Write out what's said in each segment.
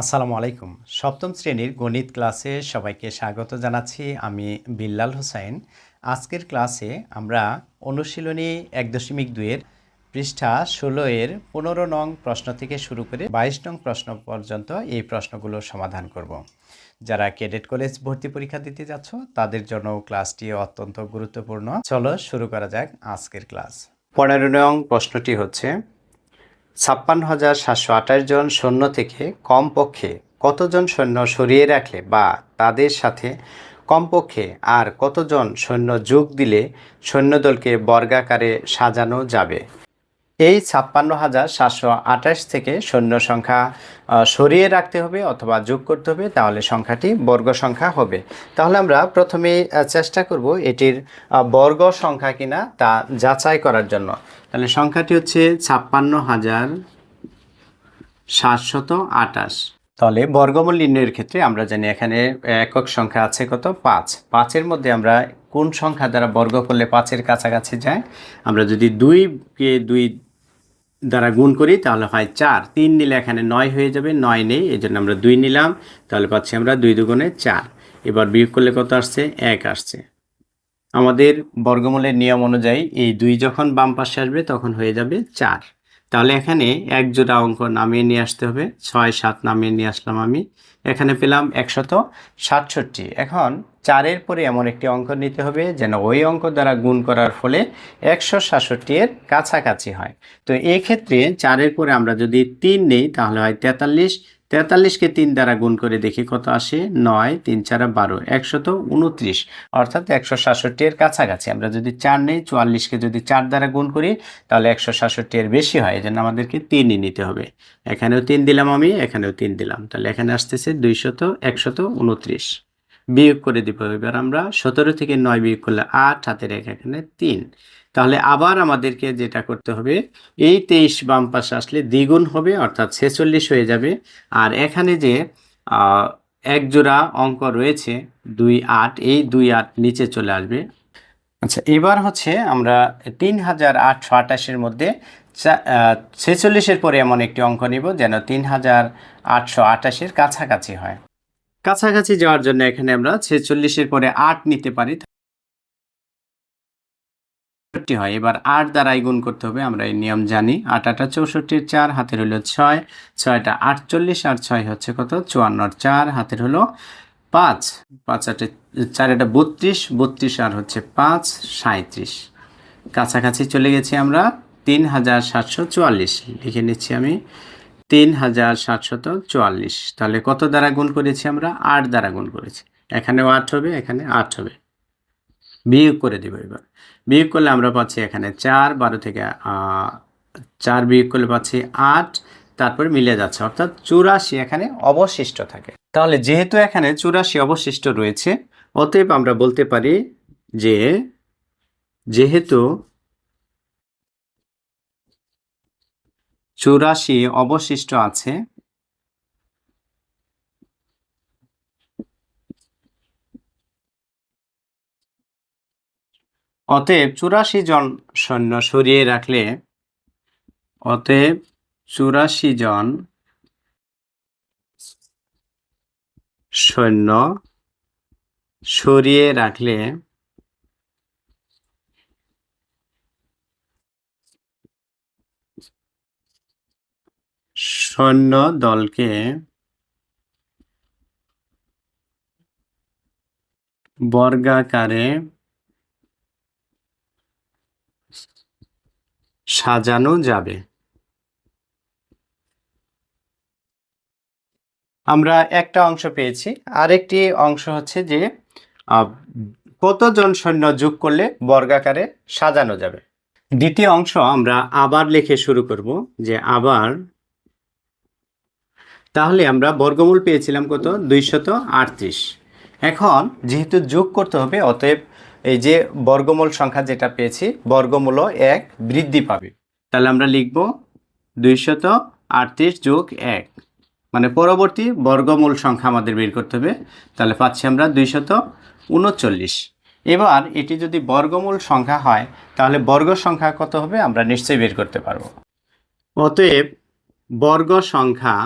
আসসালামু আলাইকুম। সপ্তম শ্রেণির গণিত ক্লাসে সবাইকে স্বাগত জানাচ্ছি। আমি বিল্লাল হোসাইন। আজকের ক্লাসে আমরা অনুশীলনী এক দশমিক দুইয়ের পৃষ্ঠা ষোলো এর পনেরো নং প্রশ্ন থেকে শুরু করে বাইশ নং প্রশ্ন পর্যন্ত এই প্রশ্নগুলো সমাধান করব। যারা ক্যাডেট কলেজ ভর্তি পরীক্ষা দিতে যাচ্ছ, তাদের জন্য ক্লাসটি অত্যন্ত গুরুত্বপূর্ণ। চলো শুরু করা যাক আজকের ক্লাস। পনেরো নং প্রশ্নটি হচ্ছে ছাপ্পান্ন হাজার সাতশো আঠাশ জন সৈন্য থেকে কমপক্ষে কতজন সৈন্য সরিয়ে রাখলে বা তাদের সাথে কমপক্ষে আর কতজন সৈন্য যোগ দিলে সৈন্যদলকে বর্গাকারে সাজানো যাবে? এই ছাপ্পান্ন হাজার সাতশো আঠাশ থেকে সৈন্য সংখ্যা সরিয়ে রাখতে হবে অথবা যোগ করতে হবে, তাহলে সংখ্যাটি বর্গ সংখ্যা হবে। তাহলে আমরা প্রথমে চেষ্টা করব এটির বর্গ সংখ্যা কিনা তা যাচাই করার জন্য। তাহলে সংখ্যাটি হচ্ছে ছাপ্পান্ন হাজার সাতশত আঠাশ। তাহলে বর্গমূল নির্ণয়ের ক্ষেত্রে আমরা জানি এখানে একক সংখ্যা আছে কত? পাঁচ। পাঁচের মধ্যে আমরা কোন সংখ্যা দ্বারা বর্গ করলে পাঁচের কাছাকাছি যায়? আমরা যদি দুইকে দুই দ্বারা গুণ করি, তাহলে হয় চার। তিন নিলে এখানে নয় হয়ে যাবে, নয় নেই এই জন্য আমরা দুই নিলাম, তাহলে পাচ্ছি আমরা দুই দুগুণে চার। এবার বিয়োগ করলে কত আসছে? এক আসছে। আমাদের বর্গমূলের নিয়ম অনুযায়ী এই দুই যখন বাম পাশে আসবে, তখন হয়ে যাবে চার। তাহলে এখানে এক জোড়া অঙ্ক নামিয়ে নিয়ে আসতে হবে। ছয়, সাত নামিয়ে নিয়ে আসলাম আমি। এখানে পেলাম একশত সাতষট্টি। এখন চারের পরে এমন একটি অঙ্ক নিতে হবে যেন ওই অঙ্ক দ্বারা গুণ করার ফলে একশো সাতষট্টি এর কাছাকাছি হয়। তো এক্ষেত্রে চারের পরে আমরা যদি তিন নিই, তাহলে হয় তেতাল্লিশ। তেতাল্লিশকে তিন দ্বারা গুণ করে দেখি কত আসে? নয়, তিন চারা বারো, একশত উনত্রিশ। অর্থাৎ একশো সাতষট্টি এর কাছাকাছি। আমরা যদি চার নেই চুয়াল্লিশকে যদি চার দ্বারা গুণ করি, তাহলে একশো সাতষট্টি এর বেশি হয়। এই জন্য আমাদেরকে তিনই নিতে হবে। এখানেও তিন দিলাম আমি, এখানেও তিন দিলাম। তাহলে এখানে আসতেছে দুইশত, একশত উনত্রিশ। বিয়োগ করে দিব। এবার আমরা সতেরো থেকে নয় বিয়োগ করলে আট, হাতের এক এখানে তিন। তাহলে আবার আমাদেরকে যেটা করতে হবে, এই তেইশ বাম পাশে আসলে দ্বিগুণ হবে, অর্থাৎ ছেচল্লিশ হয়ে যাবে। আর এখানে যে এক জোড়া অঙ্ক রয়েছে, দুই আট, এই দুই আট নিচে চলে আসবে। আচ্ছা এবার হচ্ছে আমরা তিন হাজার আটশো আঠাশের মধ্যে ছেচল্লিশের পরে এমন একটি অঙ্ক নিব যেন তিন হাজার আটশো আঠাশের কাছাকাছি হয়। কাছাকাছি যাওয়ার জন্য এখানে আমরা ছেচল্লিশের পরে আট নিতে পারি। চৌষট্টি হয়। এবার আট দ্বারাই গুণ করতে হবে, আমরা এই নিয়ম জানি। আট আটটা চৌষট্টির চার, হাতের হলো ছয়। ছয়টা আটচল্লিশ, আর ছয় হচ্ছে কত? চুয়ান্নর চার, হাতের হলো পাঁচ। পাঁচ আটে, চার এটা বত্রিশ বত্রিশ আর হচ্ছে পাঁচ সাঁত্রিশ কাছাকাছি চলে গেছি আমরা তিন হাজার সাতশো চুয়াল্লিশ। লিখে নিচ্ছি আমি তিন হাজার সাতশত চুয়াল্লিশ। তাহলে কত দ্বারা গুণ করেছি আমরা? আট দ্বারা গুণ করেছি। এখানেও আট হবে, এখানে আট হবে। বিয়োগ করে দেবো এবার। বিয়োগ করলে আমরা পাচ্ছি এখানে চার, বারো থেকে চার বিয়োগ করলে পাচ্ছি আট, তারপরে মিলে যাচ্ছে। অর্থাৎ চুরাশি এখানে অবশিষ্ট থাকে। তাহলে যেহেতু এখানে চুরাশি অবশিষ্ট রয়েছে, অতএব আমরা বলতে পারি যে যেহেতু চুরাশি অবশিষ্ট আছে অতএব চুরাশি জন সৈন্য সরিয়ে রাখলে, অতএব চুরাশি জন সৈন্য সরিয়ে রাখলে, সৈন্য দলকে বর্গাকারে সাজানো যাবে। আমরা একটা অংশ পেয়েছি। আরেকটি অংশ হচ্ছে যে কতজন সৈন্য যোগ করলে বর্গাকারে সাজানো যাবে? দ্বিতীয় অংশ আমরা আবার লিখে শুরু করব যে, আবার, তাহলে আমরা বর্গমূল পেয়েছিলাম কত? দুইশত আটত্রিশ। এখন যেহেতু যোগ করতে হবে, অতএব এই যে বর্গমূল সংখ্যা যেটা পেয়েছি, বর্গমূলও এক বৃদ্ধি পাবে। তাহলে আমরা লিখব দুইশত আটত্রিশ যোগ এক। মানে পরবর্তী বর্গমূল সংখ্যা আমাদের বের করতে হবে। তাহলে পাচ্ছি আমরা দুইশত উনচল্লিশ। এবার এটি যদি বর্গমূল সংখ্যা হয়, তাহলে বর্গ সংখ্যা কত হবে? আমরা নিশ্চয়ই বের করতে পারব। অতএব বর্গ সংখ্যা,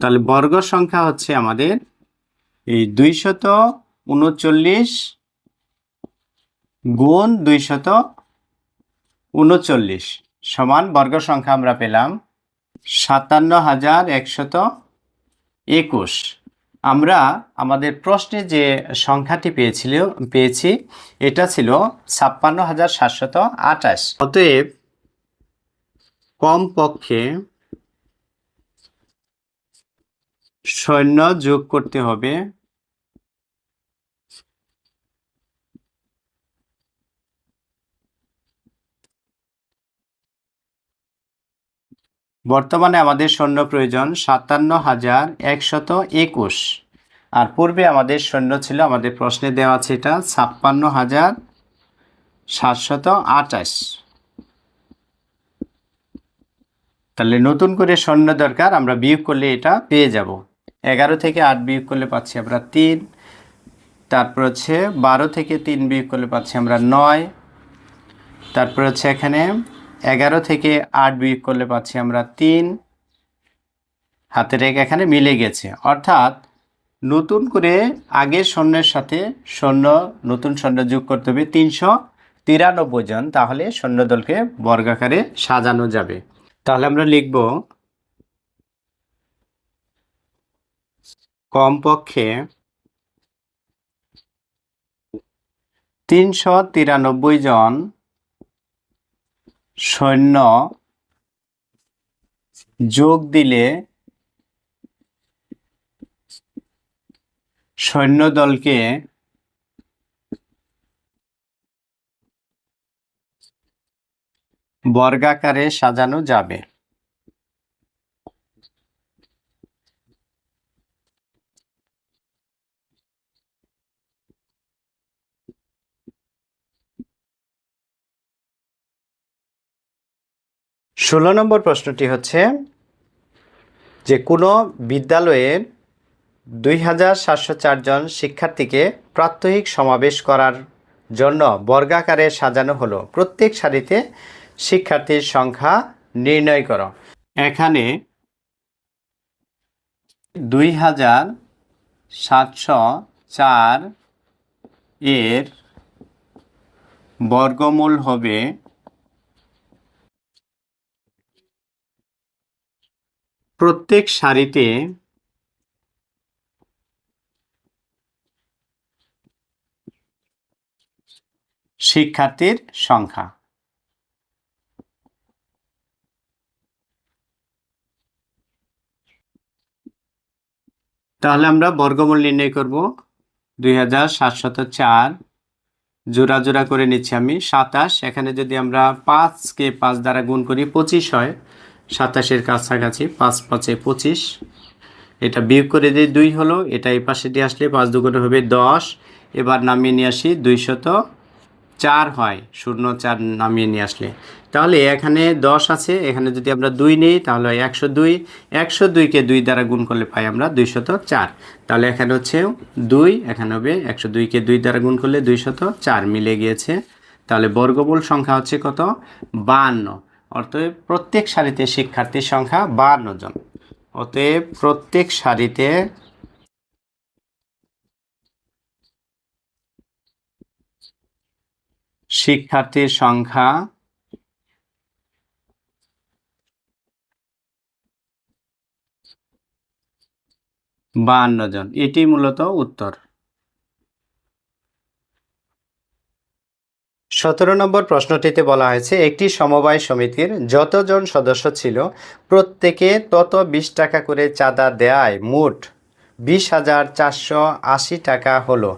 তাহলে বর্গ সংখ্যা হচ্ছে আমাদের এই দুইশত উনচল্লিশ গুণ দুইশত উনচল্লিশ সমান বর্গ সংখ্যা আমরা পেলাম সাতান্ন হাজার একশত একুশ। আমরা আমাদের প্রশ্নে যে সংখ্যাটি পেয়েছিল, পেয়েছি, এটা ছিল ছাপ্পান্ন হাজার সাতশত আঠাশ। অতএব কমপক্ষে সৈন্য যোগ করতে হবে বর্তমানে আমাদের সৈন্য প্রয়োজন সাতান্ন হাজার একশত একুশ। আর পূর্বে আমাদের সৈন্য ছিল, আমাদের প্রশ্নে দেওয়া আছে এটা, ছাপ্পান্ন হাজার সাতশত আঠাশ। তাহলে নতুন করে সৈন্য দরকার, আমরা বিয়োগ করলে এটা পেয়ে যাব। এগারো থেকে আট বিয়োগ করলে পাচ্ছি আমরা তিন, তারপর হচ্ছে বারো থেকে তিন বিয়োগ করলে পাচ্ছি আমরা নয়, তারপর হচ্ছে এখানে এগারো থেকে আট বিয়োগ করলে পাচ্ছি আমরা তিন। হাতের এক এখানে মিলে গেছে। অর্থাৎ নতুন করে আগের সৈন্যের সাথে সৈন্য নতুন সৈন্য যোগ করতে হবে তিনশো তিরানব্বই জন। তাহলে সৈন্যদলকে বর্গাকারে সাজানো যাবে। তাহলে আমরা লিখব কমপক্ষে তিনশো তিরানব্বই জন সৈন্য যোগ দিলে সৈন্যদলকে বর্গাকারে সাজানো যাবে। ষোলো নম্বর প্রশ্নটি হচ্ছে যে কোনো বিদ্যালয়ের দুই হাজার সাতশো চারজন শিক্ষার্থীকে প্রাত্যহিক সমাবেশ করার জন্য বর্গাকারে সাজানো হলো। প্রত্যেক সারিতে শিক্ষার্থীর সংখ্যা নির্ণয় করো। এখানে দুই হাজার সাতশো চার এর বর্গমূল হবে প্রত্যেক সারিতে শিক্ষার্থীর সংখ্যা। তাহলে আমরা বর্গমূল নির্ণয় করব। দুই হাজার সাতশত চার। জোড়া জোড়া করে নিচ্ছি আমি সাতাশ। এখানে যদি আমরা পাঁচকে পাঁচ দ্বারা গুণ করি পঁচিশ হয়। সাতাশের কাছাকাছি, পাঁচ, পাঁচে পঁচিশ। এটা বিয়োগ করে দিয়ে দুই হলো, এটা এই পাশে দিয়ে আসলে পাঁচ দুগুণে হবে দশ। এবার নামিয়ে নিয়ে আসি দুইশত চার হয়, শূন্য চার নামিয়ে নিয়ে আসলে। তাহলে এখানে দশ আছে, এখানে যদি আমরা দুই নিই, তাহলে একশো দুই। একশো দুইকে দুই দ্বারা গুণ করলে পাই আমরা দুইশত চার। তাহলে এখানে হচ্ছে দুই, এখানে হবে একশো দুইকে দুই দ্বারা গুণ করলে দুইশত চার মিলে গিয়েছে। তাহলে বর্গমূল সংখ্যা হচ্ছে কত? বাহান্ন। অতএব প্রত্যেক সারিতে শিক্ষার্থীর সংখ্যা বাহান্ন জন। অতএব প্রত্যেক সারিতে শিক্ষার্থীর সংখ্যা বাহান্ন জন। এটি মূলত উত্তর। সতেরো নম্বর প্রশ্নটিতে বলা হয়েছে, একটি সমবায় সমিতির যতজন সদস্য ছিল, প্রত্যেকে তত বিশ টাকা করে চাঁদা দেয় মোট বিশ হাজার চারশো আশি টাকা হলো।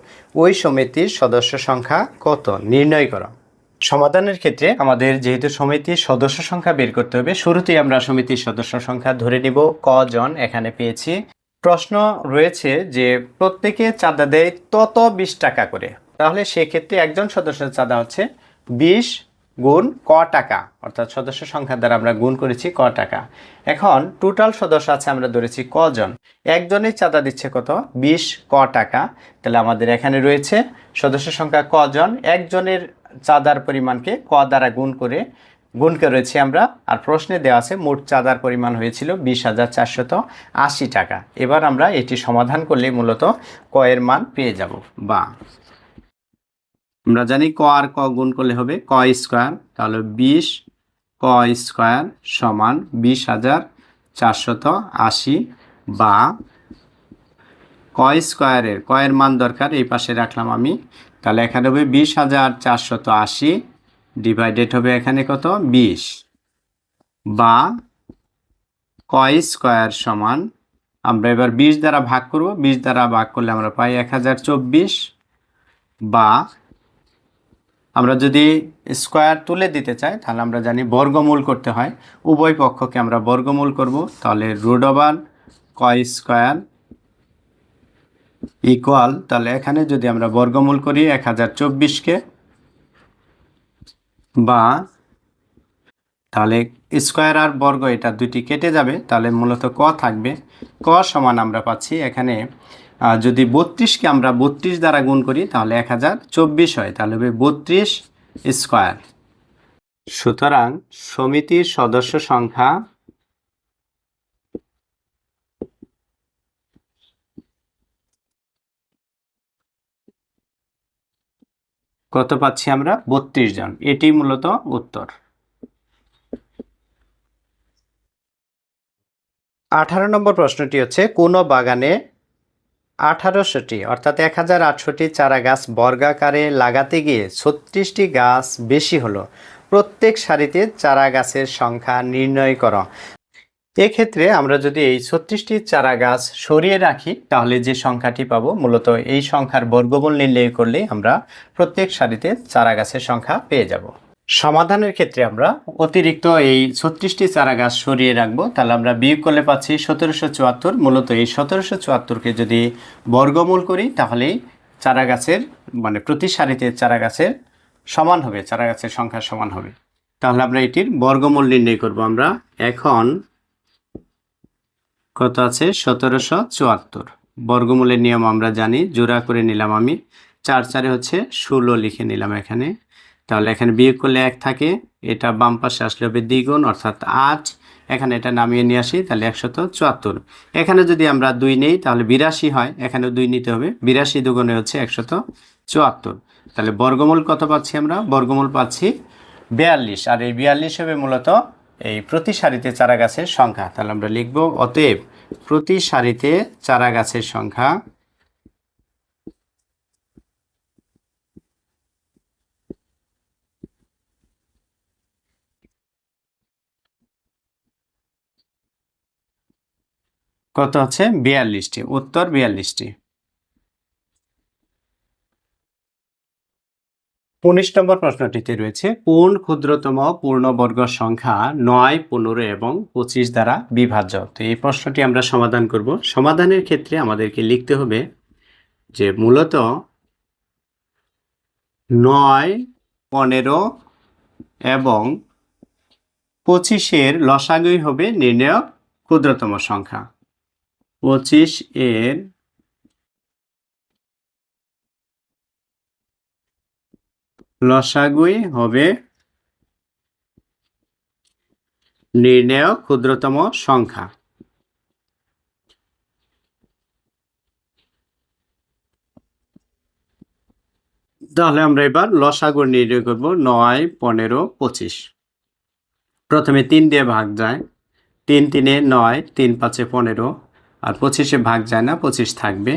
ওই সমিতির সদস্য সংখ্যা কত? নির্ণয় করো। সমাধানের ক্ষেত্রে আমাদের যেহেতু সমিতির সদস্য সংখ্যা বের করতে হবে, শুরুতেই আমরা সমিতির সদস্য সংখ্যা ধরে নিব, কজন এখানে পেয়েছি। প্রশ্ন রয়েছে যে, প্রত্যেকে চাঁদা দেয় তত বিশ টাকা করে। তাহলে সেক্ষেত্রে একজন সদস্যের চাঁদা হচ্ছে বিশ গুণ ক টাকা, অর্থাৎ সদস্য সংখ্যা দ্বারা আমরা গুণ করেছি ক টাকা। এখন টোটাল সদস্য আছে আমরা ধরেছি কজন। একজনের চাঁদা দিচ্ছে কত? বিশ ক টাকা। তাহলে আমাদের এখানে রয়েছে সদস্য সংখ্যা কজন? একজনের চাঁদার পরিমাণকে ক দ্বারা গুণ করে, গুণ করেছি আমরা। আর প্রশ্নে দেওয়া আছে, মোট চাঁদার পরিমাণ হয়েছিল বিশ হাজার চারশত আশি টাকা। এবার আমরা এটি সমাধান করলে মূলত ক এর মান পেয়ে যাব বা আমরা জানি ক আর ক গুণ করলে হবে ক স্কোয়ার, তাহলে বিশ, ক স্কোয়ার সমান বিশ হাজার চারশত আশি বা ক স্কোয়ারের, ক এর মান দরকার, এই পাশে রাখলাম আমি। তাহলে এখানে হবে বিশ হাজার চারশত আশি ডিভাইডেড হবে এখানে কত? বিশ বা ক স্কোয়ার সমান, আমরা এবার বিশ দ্বারা ভাগ করব, বিশ দ্বারা ভাগ করলে আমরা পাই এক হাজার চব্বিশ বা আমরা যদি স্কোয়ার তুলে দিতে চাই, তাহলে আমরা জানি বর্গমূল করতে হয়। উভয় পক্ষকে আমরা বর্গমূল করব। তাহলে রুট ওভার ক স্কোয়ার ইকুয়াল তাহলে এখানে যদি আমরা বর্গমূল করি এক হাজার চব্বিশকে, বা তাহলে স্কোয়ার আর বর্গ এটা দুটি কেটে যাবে, তাহলে মূলত ক থাকবে। ক সমান আমরা পাচ্ছি এখানে যদি বত্রিশকে আমরা বত্রিশ দ্বারা গুণ করি, তাহলে এক হাজার চব্বিশ হয়, তাহলে হবে বত্রিশ স্কোয়ার। সুতরাং সমিতির সদস্য সংখ্যা কত পাচ্ছি আমরা? বত্রিশ জন। এটি মূলত উত্তর। আঠারো নম্বর প্রশ্নটি হচ্ছে, কোনো বাগানে আঠারোশোটি, অর্থাৎ এক হাজার আটশোটি চারা গাছ বর্গাকারে লাগাতে গিয়ে ছত্রিশটি গাছ বেশি হলো। প্রত্যেক সারিতে চারা গাছের সংখ্যা নির্ণয় করো। এক্ষেত্রে আমরা যদি এই ছত্রিশটি চারা গাছ সরিয়ে রাখি, তাহলে যে সংখ্যাটি পাবো, মূলত এই সংখ্যার বর্গমূল নির্ণয় করলে আমরা প্রত্যেক সারিতে চারা গাছের সংখ্যা পেয়ে যাব। সমাধানের ক্ষেত্রে আমরা অতিরিক্ত এই ছত্রিশটি চারা গাছ সরিয়ে রাখব। তাহলে আমরা বিয়োগ করলে পাচ্ছি সতেরোশো চুয়াত্তর। মূলত এই সতেরোশো চুয়াত্তরকে যদি বর্গমূল করি তাহলেই চারা গাছের মানে প্রতি সারিতে চারা গাছের সমান হবে চারা গাছের সংখ্যা সমান হবে। তাহলে আমরা এটির বর্গমূল নির্ণয় করব আমরা। এখন কত আছে? সতেরোশো চুয়াত্তর। বর্গমূলের নিয়ম আমরা জানি, জোড়া করে নিলাম আমি। চার চারে হচ্ছে ষোলো লিখে নিলাম এখানে। তাহলে এখানে বিয়োগ করলে এক থাকে, এটা বাম পাশে আসলে হবে দ্বিগুণ, অর্থাৎ আট। এখানে এটা নামিয়ে নিয়ে আসি, তাহলে একশত চুয়াত্তর। এখানে যদি আমরা দুই নেই, তাহলে বিরাশি হয় এখানে দুই নিতে হবে। বিরাশি দুগুণে হচ্ছে একশত চুয়াত্তর। তাহলে বর্গমূল কত পাচ্ছি আমরা? বর্গমূল পাচ্ছি বিয়াল্লিশ। আর এই বিয়াল্লিশ হবে মূলত এই প্রতি সারিতে চারা গাছের সংখ্যা। তাহলে আমরা লিখব, অতএব প্রতি সারিতে চারা গাছের সংখ্যা কত হচ্ছে বিয়াল্লিশটি। উত্তর বিয়াল্লিশটি। উনিশ নম্বর প্রশ্নটিতে রয়েছে, কোন ক্ষুদ্রতম পূর্ণবর্গ সংখ্যা নয়, পনেরো এবং পঁচিশ দ্বারা বিভাজ্য? তো এই প্রশ্নটি আমরা সমাধান করব। সমাধানের ক্ষেত্রে আমাদেরকে লিখতে হবে যে মূলত নয়, পনেরো এবং পঁচিশের লসাগুই হবে নির্ণয় ক্ষুদ্রতম সংখ্যা। পঁচিশ এর লসাগুই হবে নির্ণেয় ক্ষুদ্রতম সংখ্যা। তাহলে আমরা এবার লসাগু নির্ণয় করব নয়, পনেরো, পঁচিশ। প্রথমে তিন দিয়ে ভাগ যায়। তিন তিনে নয়, তিন পাঁচে পনেরো। আর পঁচিশে ভাগ যায় না, পঁচিশ থাকবে।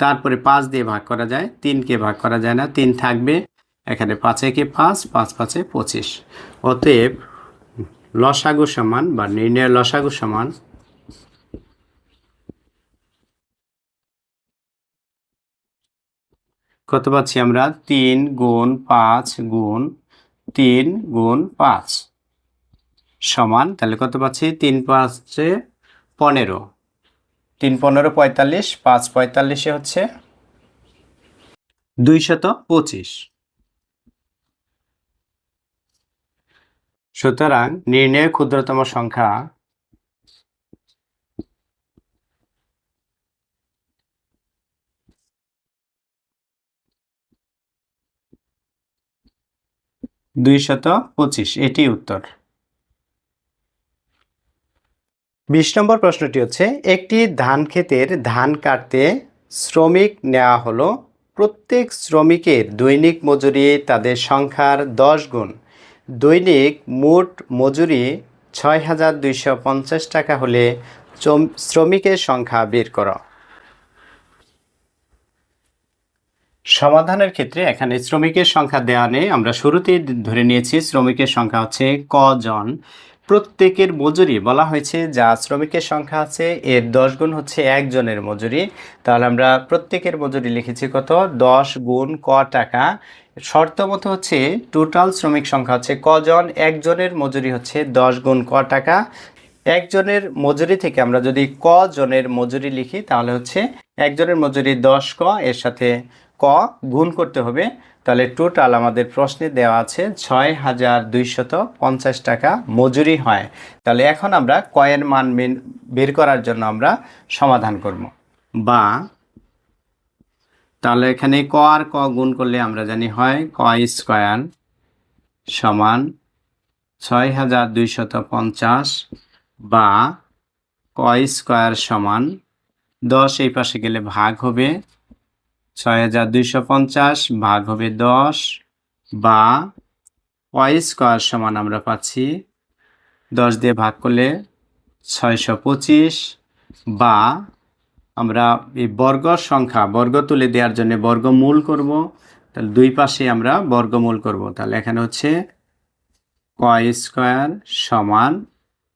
তারপরে পাঁচ দিয়ে ভাগ করা যায়, তিনকে ভাগ করা যায় না, তিন থাকবে। এখানে পাঁচে কি পাঁচ পাঁচ পাঁচে পঁচিশ। অতএব লসাগু সমান বা নির্ণয় লসাগু সমান কত পাচ্ছি আমরা? তিন গুণ পাঁচ গুণ তিন গুণ পাঁচ সমান, তাহলে কত পাচ্ছি? তিন পাঁচে পনেরো। তিন পনেরো পঁয়তাল্লিশ, পাঁচ পঁয়তাল্লিশে হচ্ছে দুইশত পঁচিশ। সুতরাং নির্ণয় ক্ষুদ্রতম সংখ্যা দুইশত পঁচিশ। এটি উত্তর। বিশ নম্বর প্রশ্নটি হচ্ছে, একটি ধান ক্ষেতের ধান কাটতে শ্রমিক নেওয়া হলো, প্রত্যেক শ্রমিকের দৈনিক মজুরি তাদের সংখ্যার দশ গুণ। দৈনিক মোট মজুরি ছয় হাজার দুইশো পঞ্চাশ টাকা হলে শ্রমিকের সংখ্যা বের করো। সমাধানের ক্ষেত্রে এখানে শ্রমিকের সংখ্যা দেওয়া নেই। আমরা শুরুতেই ধরে নিয়েছি, শ্রমিকের সংখ্যা হচ্ছে কজন প্রত্যেকের মজুরি বলা হয়েছে, যা শ্রমিকের সংখ্যা আছে, এর দশ গুণ হচ্ছে একজনের মজুরি। তাহলে আমরা প্রত্যেকের মজুরি লিখেছি কত? দশ গুণ ক টাকা। শর্ত মতো হচ্ছে টোটাল শ্রমিক সংখ্যা হচ্ছে কজন? একজনের মজুরি হচ্ছে দশ গুণ ক টাকা। একজনের মজুরি থেকে আমরা যদি ক জনের মজুরি লিখি, তাহলে হচ্ছে একজনের মজুরি দশ ক, এর সাথে ক গুণ করতে হবে। তাহলে টোটাল আমাদের প্রশ্নে দেওয়া আছে ছয় হাজার দুইশত পঞ্চাশ টাকা মজুরি হয়। তাহলে এখন আমরা কয়ের মান বের করার জন্য আমরা সমাধান করব। বা, তাহলে এখানে ক আর ক গুণ করলে আমরা জানি হয় ক স্কোয়ার সমান ছয় হাজার দুইশত পঞ্চাশ বা ক স্কোয়ার সমান দশ। এই পাশে গেলে ভাগ হবে। ছয় হাজার দুইশো পঞ্চাশ ভাগ হবে দশ বা ওয়াই স্কোয়ার সমান আমরা পাচ্ছি দশ দিয়ে ভাগ করলে ছয়শো পঁচিশ বা আমরা এই বর্গ সংখ্যা, বর্গ তুলে দেওয়ার জন্য বর্গমূল করব। তাহলে দুই পাশে আমরা বর্গমূল করব। তাহলে এখানে হচ্ছে কয় স্কোয়ার সমান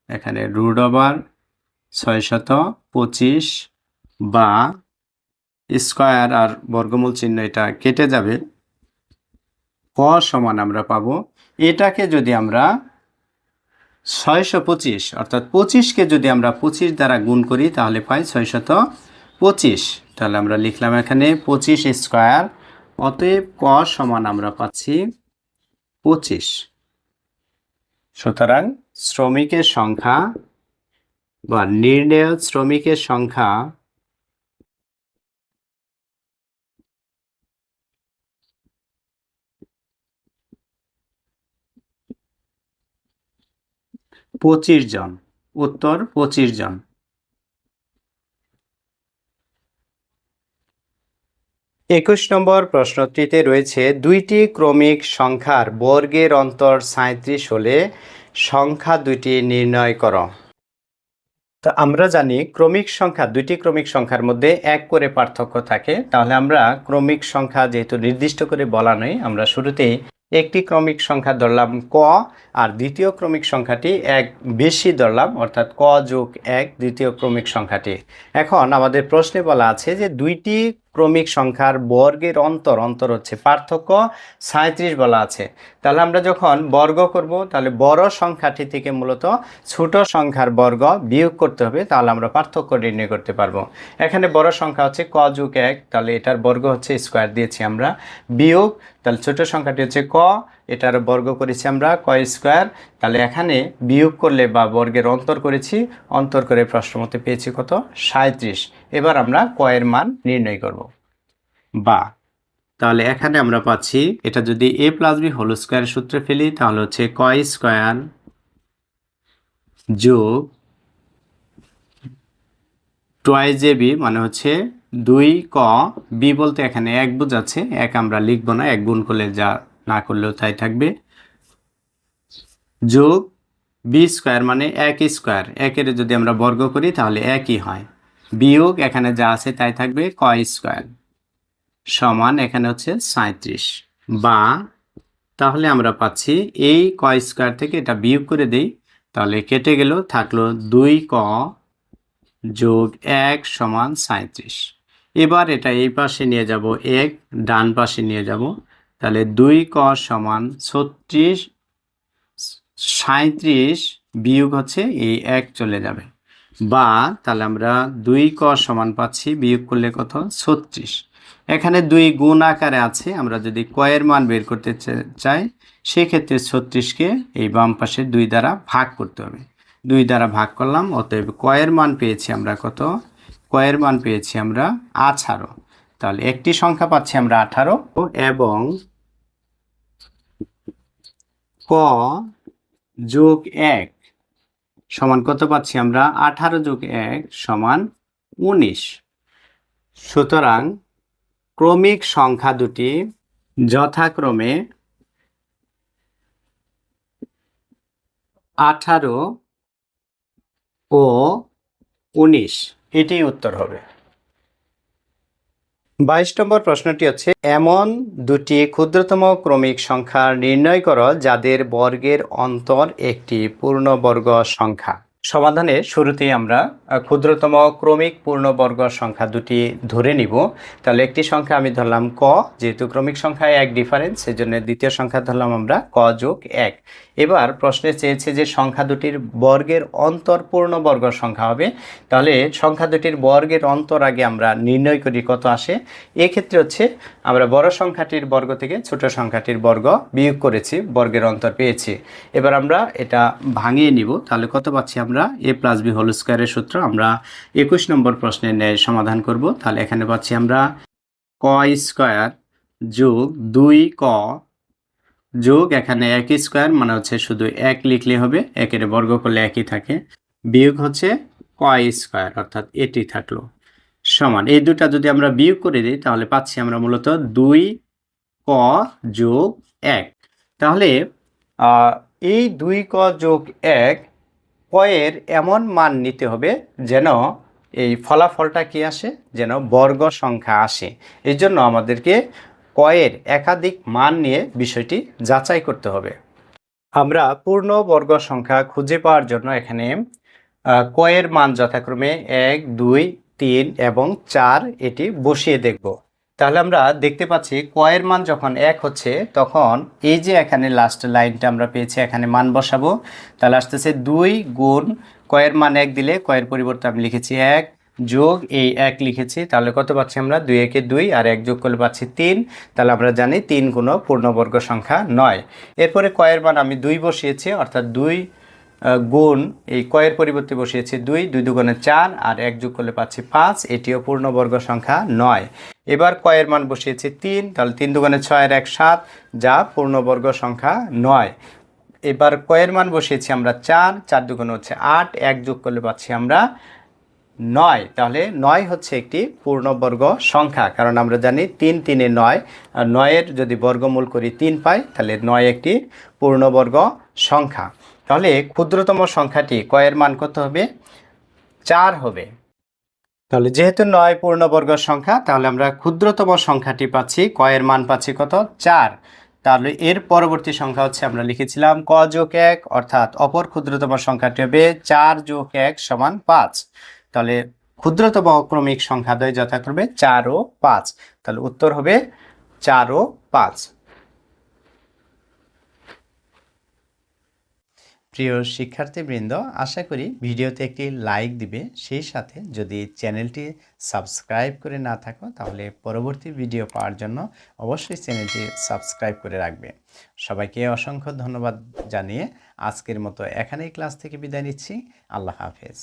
এখানে রুট ওভার ছয়শত পঁচিশ বা স্কোয়ার আর বর্গমূল চিহ্ন এটা কেটে যাবে। ক সমান আমরা পাবো। এটাকে যদি আমরা ছয়শো পঁচিশ, অর্থাৎ পঁচিশকে যদি আমরা পঁচিশ দ্বারা গুণ করি, তাহলে পাই ছয়শত পঁচিশ। তাহলে আমরা লিখলাম এখানে পঁচিশ স্কোয়ার, অতএব ক সমান আমরা পাচ্ছি পঁচিশ। সুতরাং শ্রমিকের সংখ্যা বা নির্ণয় শ্রমিকের সংখ্যা পঁচিশ জন। উত্তর, পঁচিশ জন। একুশ নম্বর প্রশ্নটিতে রয়েছে, দুইটি ক্রমিক সংখ্যার বর্গের অন্তর সাঁত্রিশ হলে সংখ্যা দুইটি নির্ণয় কর। তো আমরা জানি ক্রমিক সংখ্যা, দুইটি ক্রমিক সংখ্যার মধ্যে এক করে পার্থক্য থাকে। তাহলে আমরা ক্রমিক সংখ্যা যেহেতু নির্দিষ্ট করে বলা নয় আমরা শুরুতেই একটি ক্রমিক সংখ্যা ধরলাম ক, আর দ্বিতীয় ক্রমিক সংখ্যাটি এক বেশি ধরলাম, অর্থাৎ ক যোগ এক দ্বিতীয় ক্রমিক সংখ্যাটি। এখন আমাদের প্রশ্নে বলা আছে যে দুইটি ক্রমিক সংখ্যার বর্গের অন্তর অন্তর হচ্ছে পার্থক্য সাঁত্রিশ বলা আছে। তাহলে আমরা যখন বর্গ করব, তাহলে বড় সংখ্যাটি থেকে মূলত ছোট সংখ্যার বর্গ বিয়োগ করতে হবে, তাহলে আমরা পার্থক্য নির্ণয় করতে পারব। এখানে বড় সংখ্যা হচ্ছে ক যুগ এক, তাহলে এটার বর্গ হচ্ছে স্কোয়ার দিয়েছি আমরা। বিয়োগ, তাহলে ছোট সংখ্যাটি হচ্ছে ক এটার বর্গ করেছি আমরা ক স্কোয়ার। তাহলে এখানে বিয়োগ করলে বা বর্গের অন্তর করেছি, অন্তর করে প্রশ্ন মতে পেয়েছি কত? সাঁত্রিশ এবার আমরা কয়ের মান নির্ণয় করব। বা, তাহলে এখানে আমরা পাচ্ছি, এটা যদি A plus B whole square সূত্রে ফেলি, তাহলে হচ্ছে কয় স্কোয়ার যোগ টয়েজ জে বি মানে হচ্ছে দুই ক বি বলতে এখানে এক বোঝাচ্ছে, এক আমরা লিখব না, এক গুণ করলে যা না করলেও তাই থাকবে। যোগ বি স্কোয়ার মানে এক স্কোয়ার একের যদি আমরা বর্গ করি তাহলে একই হয়। বিয়োগ এখানে যা আছে তাই থাকবে ক স্কোয়ার সমান এখানে হচ্ছে সাঁত্রিশ বা তাহলে আমরা পাচ্ছি এই ক স্কোয়ার থেকে এটা বিয়োগ করে দেই। তাহলে কেটে গেল, থাকল দুই ক যোগ এক সমান সাঁত্রিশ এবার এটা এই পাশে নিয়ে যাব, এক ডান পাশে নিয়ে যাব। তাহলে দুই ক সমান ছত্রিশ সাঁত্রিশ বিয়োগ হচ্ছে এই এক চলে যাবে। বা তাহলে আমরা দুই ক সমান পাচ্ছি, বিয়োগ করলে কত? ছত্রিশ। এখানে দুই গুণ আকারে আছে, আমরা যদি কয়ের মান বের করতে চাই, সেক্ষেত্রে ছত্রিশকে এই বাম পাশে দুই দ্বারা ভাগ করতে হবে। দুই দ্বারা ভাগ করলাম, অতএব কয়ের মান পেয়েছি আমরা কত? কয়ের মান পেয়েছি আমরা আঠারো। তাহলে একটি সংখ্যা পাচ্ছি আমরা আঠারো এবং ক যোগ এক সমান কত পাচ্ছি আমরা? আঠারো যোগ এক সমান উনিশ। সুতরাং ক্রমিক সংখ্যা দুটি যথাক্রমে আঠারো ও উনিশ। এটাই উত্তর হবে। বাইশ নম্বর প্রশ্নটি হচ্ছে, এমন দুটি ক্ষুদ্রতম ক্রমিক সংখ্যা নির্ণয় করো যাদের বর্গের অন্তর একটি পূর্ণবর্গ সংখ্যা। সমাধানে শুরুতেই আমরা ক্ষুদ্রতম, ক্রমিক, পূর্ণবর্গ সংখ্যা দুটি ধরে নিব। তাহলে একটি সংখ্যা আমি ধরলাম ক, যেহেতু ক্রমিক সংখ্যায় এক ডিফারেন্স সেই জন্য দ্বিতীয় সংখ্যা ধরলাম আমরা ক যোগ এক। এবার প্রশ্নে চেয়েছে যে সংখ্যা দুটির বর্গের অন্তর পূর্ণবর্গ সংখ্যা হবে, তাহলে সংখ্যা দুটির বর্গের অন্তর আগে আমরা নির্ণয় করি কত আসে। এক্ষেত্রে হচ্ছে আমরা বড় সংখ্যাটির বর্গ থেকে ছোট সংখ্যাটির বর্গ বিয়োগ করেছি, বর্গের অন্তর পেয়েছি। এবার আমরা এটা ভাঙিয়ে নিব, তাহলে কত পাচ্ছি আমরা? এ প্লাস বি হোল স্কোয়ারের সূত্র আমরা একুশ নম্বর প্রশ্নের ন্যায় সমাধান করব। তাহলে এখানে পাচ্ছি আমরা ক স্কোয়ার যোগ দুই ক যোগ এখানে এক স্কোয়ার মানে হচ্ছে শুধু এক লিখলে হবে, একের বর্গ করলে একই থাকে। বিয়োগ হচ্ছে ক স্কোয়ার অর্থাৎ এটি থাকল। সমান, এই দুটা যদি আমরা বিয়োগ করে দিই, তাহলে পাচ্ছি আমরা মূলত দুই ক যোগ এক। তাহলে এই দুই ক যোগ এক কয়ের এমন মান নিতে হবে যেন এই ফলাফলটা কি আসে? যেন বর্গ সংখ্যা আসে। এই জন্য আমাদেরকে কয়ের একাধিক মান নিয়ে বিষয়টি যাচাই করতে হবে। আমরা পূর্ণ বর্গ সংখ্যা খুঁজে পাওয়ার জন্য এখানে কয়ের মান যথাক্রমে এক, দুই, তিন এবং চার এটি বসিয়ে দেখব। তাহলে আমরা দেখতে পাচ্ছি কয়ের মান যখন এক হচ্ছে, তখন এই যে এখানে লাস্ট লাইনটা আমরা পেয়েছি, এখানে মান বসাবো। তাহলে আসতেছে দুই গুণ কয়ের মান এক দিলে কয়ের পরিবর্তে আমি লিখেছি এক যোগ এই এক লিখেছি। তাহলে কত পাচ্ছি আমরা? দুই একে দুই আর এক যোগ করলে পাচ্ছি তিন। তাহলে আমরা জানি তিন কোনো পূর্ণবর্গ সংখ্যা নয়। এরপরে কয়ের মান আমি দুই বসিয়েছি, অর্থাৎ দুই গুণ এই কয়ের পরিবর্তে বসিয়েছি দুই দুই দুগুণে চার আর এক যোগ করলে পাচ্ছি পাঁচ, এটিও পূর্ণবর্গ সংখ্যা নয়। এবার কয়ের মান বসিয়েছি তিন, তাহলে তিন দুগুণে ছয়ের এক সাত, যা পূর্ণবর্গ সংখ্যা নয়। এবার কয়ের মান বসিয়েছি আমরা চার চার দুগুণে হচ্ছে আট, এক যোগ করলে পাচ্ছি আমরা নয়। তাহলে নয় হচ্ছে একটি পূর্ণবর্গ সংখ্যা, কারণ আমরা জানি তিন তিনে নয় নয়ের যদি বর্গমূল করি তিন পাই, তাহলে নয় একটি পূর্ণবর্গ সংখ্যা। তাহলে ক্ষুদ্রতম সংখ্যাটি কয়ের মান কত হবে? চার হবে। তাহলে যেহেতু নয় পূর্ণবর্গ সংখ্যা, তাহলে আমরা ক্ষুদ্রতম সংখ্যাটি পাচ্ছি, কয়ের মান পাচ্ছি কত? চার। তাহলে এর পরবর্তী সংখ্যা হচ্ছে আমরা লিখেছিলাম ক যোগ এক, অর্থাৎ অপর ক্ষুদ্রতম সংখ্যাটি হবে চার যোগ এক সমান পাঁচ। তাহলে ক্ষুদ্রতম ক্রমিক সংখ্যা দ্বয় যথাক্রমে চার ও পাঁচ। তাহলে উত্তর হবে চার ও পাঁচ। প্রিয় শিক্ষার্থীবৃন্দ, আশা করি ভিডিওতে একটি লাইক দিবে। সেই সাথে যদি চ্যানেলটি সাবস্ক্রাইব করে না থাকো, তাহলে পরবর্তী ভিডিও পাওয়ার জন্য অবশ্যই চ্যানেলটি সাবস্ক্রাইব করে রাখবে। সবাইকে অসংখ্য ধন্যবাদ জানিয়ে আজকের মতো এখানেই ক্লাস থেকে বিদায় নিচ্ছি। আল্লাহ হাফেজ।